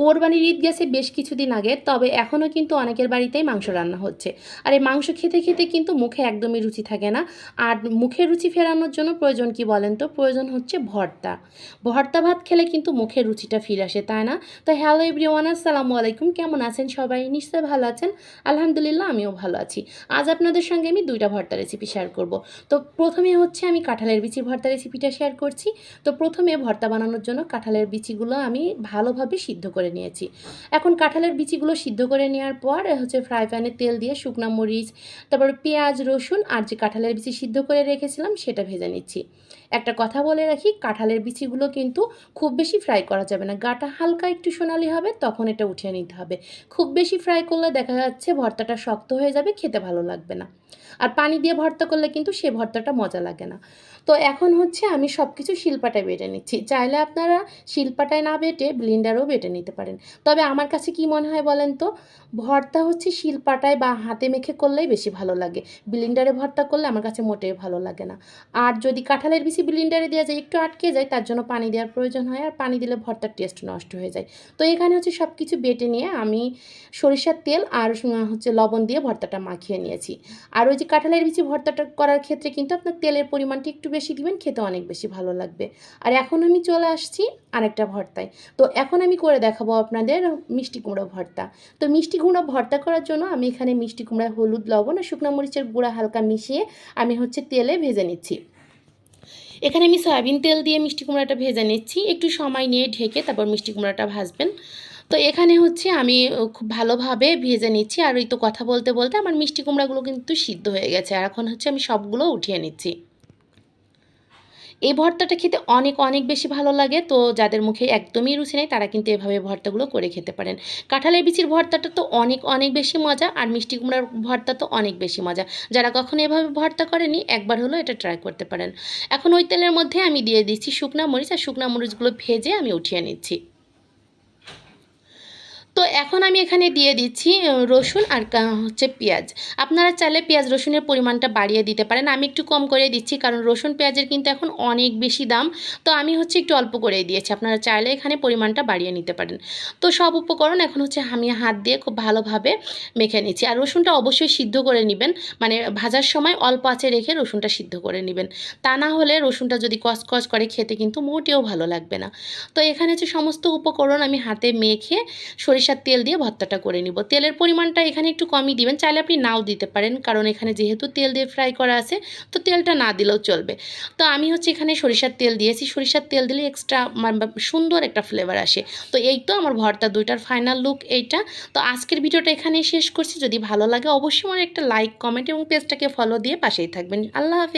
কোরবানির ঈদ গেছে বেশ কিছুদিন আগে, তবে এখনও কিন্তু অনেকের বাড়িতেই মাংস রান্না হচ্ছে। আর এই মাংস খেতে খেতে কিন্তু মুখে একদমই রুচি থাকে না। আর মুখে রুচি ফেরানোর জন্য প্রয়োজন কি বলেন তো? প্রয়োজন হচ্ছে ভর্তা। ভর্তা ভাত খেলে কিন্তু মুখে রুচিটা ফিরে আসে, তাই না? তো হ্যালো এভরিওয়ান, আসসালামু আলাইকুম। কেমন আছেন সবাই? নিশ্চয়ই ভালো আছেন? আলহামদুলিল্লাহ, আমিও ভালো আছি। আজ আপনাদের সঙ্গে আমি দুইটা ভর্তা রেসিপি শেয়ার করব। তো প্রথমে হচ্ছে আমি কাঁঠালের বিচির ভর্তা রেসিপিটা শেয়ার করছি। তো প্রথমে ভর্তা বানানোর জন্য কাঁঠালের বিচিগুলো আমি ভালোভাবে সিদ্ধ করে নিয়েছি। এখন কাঁঠালের বিচিগুলো সিদ্ধ করে নেওয়ার পর হচ্ছে ফ্রাই প্যানে তেল দিয়ে শুকনা মরিচ, তারপর পেঁয়াজ, রসুন আর যে কাঁঠালের বিচি সিদ্ধ করে রেখেছিলাম সেটা ভেজে নিচ্ছি। একটা কথা বলে রাখি, কাঁঠালের বিচিগুলো কিন্তু খুব বেশি ফ্রাই করা যাবে না। গাটা হালকা একটু সোনালি হবে, তখন এটা উঠিয়ে নিতে হবে। খুব বেশি ফ্রাই করলে দেখা যাচ্ছে ভর্তাটা শক্ত হয়ে যাবে, খেতে ভালো লাগবে না। আর পানি দিয়ে ভর্তা করলে কিন্তু সে ভর্তাটা মজা লাগে না। তো এখন হচ্ছে আমি সব কিছু শিলপাটায় বেটে নিচ্ছি। চাইলে আপনারা শিলপাটায় না বেটে ব্লিন্ডারও বেটে নিতে পারেন। তবে আমার কাছে কি মনে হয় বলেন তো, ভর্তা হচ্ছে শিলপাটায় বা হাতে মেখে করলেই বেশি ভালো লাগে। ব্লিন্ডারে ভর্তা করলে আমার কাছে মোটেই ভালো লাগে না। আর যদি কাঁঠালের বেশি ব্লিন্ডারে দেওয়া যায়, একটু আটকে যায়, তার জন্য পানি দেওয়ার প্রয়োজন হয় আর পানি দিলে ভর্তার টেস্ট নষ্ট হয়ে যায়। তো এখানে হচ্ছে সব কিছু বেটে নিয়ে আমি সরিষার তেল আর হচ্ছে লবণ দিয়ে ভর্তাটা মাখিয়ে নিয়েছি। আর ওই যে কাঁঠালের বিচি ভর্তাটা করার ক্ষেত্রে কিন্তু আপনার তেলের পরিমাণটা একটু বেশি দিবেন, খেতে অনেক বেশি ভালো লাগবে। আর এখন আমি চলে আসছি আরেকটা ভর্তায়। তো এখন আমি করে দেখাবো আপনাদের মিষ্টি কুমড়ো ভর্তা। তো মিষ্টি কুমড়ো ভর্তা করার জন্য আমি এখানে মিষ্টি কুমড়া হলুদ, লবণ আর শুকনো মরিচের গুঁড়া হালকা মিশিয়ে আমি হচ্ছে তেলে ভেজে নিচ্ছি। এখানে আমি সয়াবিন তেল দিয়ে মিষ্টি কুমড়াটা ভেজে নিচ্ছি। একটু সময় নিয়ে ঢেকে তারপর মিষ্টি কুমড়াটা ভাজবেন। তো এখানে হচ্ছে আমি খুব ভালোভাবে ভেজে নিচ্ছি। আর ওই তো কথা বলতে বলতে আমার মিষ্টি কুমড়াগুলো কিন্তু সিদ্ধ হয়ে গেছে। আর এখন হচ্ছে আমি সবগুলো উঠিয়ে নিচ্ছি। এই ভর্তাটা খেতে অনেক অনেক বেশি ভালো লাগে। তো যাদের মুখে একদমই রুচি নেই, তারা কিন্তু এভাবে ভর্তাগুলো করে খেতে পারেন। কাঁঠালের বিচির ভর্তাটা তো অনেক অনেক বেশি মজা। আর মিষ্টি কুমড়ার ভর্তা তো অনেক বেশি মজা। যারা কখনো এভাবে ভর্তা করেনি, একবার হলো এটা ট্রাই করতে পারেন। এখন ওই তেলের মধ্যে আমি দিয়ে দিচ্ছি শুকনা মরিচ। আর শুকনা মরিচগুলো ভেজে আমি উঠিয়ে নিচ্ছি। তো এখন আমি এখানে দিয়ে দিচ্ছি রসুন আর হচ্ছে পেঁয়াজ। আপনারা চাইলে পেঁয়াজ রসুনের পরিমাণটা বাড়িয়ে দিতে পারেন। আমি একটু কম করে দিচ্ছি কারণ রসুন পেঁয়াজের কিন্তু এখন অনেক বেশি দাম। তো আমি হচ্ছে একটু অল্প করে দিয়েছি। আপনারা চাইলে এখানে পরিমাণটা বাড়িয়ে নিতে পারেন। তো সব উপকরণ এখন হচ্ছে আমি হাত দিয়ে খুব ভালোভাবে মেখে নিচ্ছি। আর রসুনটা অবশ্যই সিদ্ধ করে নেবেন। মানে ভাজার সময় অল্প আঁচে রেখে রসুনটা সিদ্ধ করে নেবেন। তা না হলে রসুনটা যদি কসকস করে খেতে কিন্তু মোটেও ভালো লাগবে না। তো এখানে হচ্ছে সমস্ত উপকরণ আমি হাতে মেখে সরিষা সরিষার তেল দিয়ে ভর্তাটা করে নিব। তেলের পরিমাণটা এখানে একটু কমই দিবেন, চাইলে আপনি নাও দিতে পারেন, কারণ এখানে যেহেতু তেল দিয়ে ফ্রাই করা আছে, তো তেলটা না দিলেও চলবে। তো আমি হচ্ছে এখানে সরিষার তেল দিয়েছি, সরিষার তেল দিলে এক্সট্রা সুন্দর একটা ফ্লেভার আসে। তো এই তো আমার ভর্তা দুইটার ফাইনাল লুক এইটা। তো আজকের ভিডিওটা এখানেই শেষ করছি। যদি ভালো লাগে অবশ্যই আমার একটা লাইক কমেন্ট এবং পেজটাকে ফলো দিয়ে পাশেই থাকবেন। আল্লাহ হাফিজ।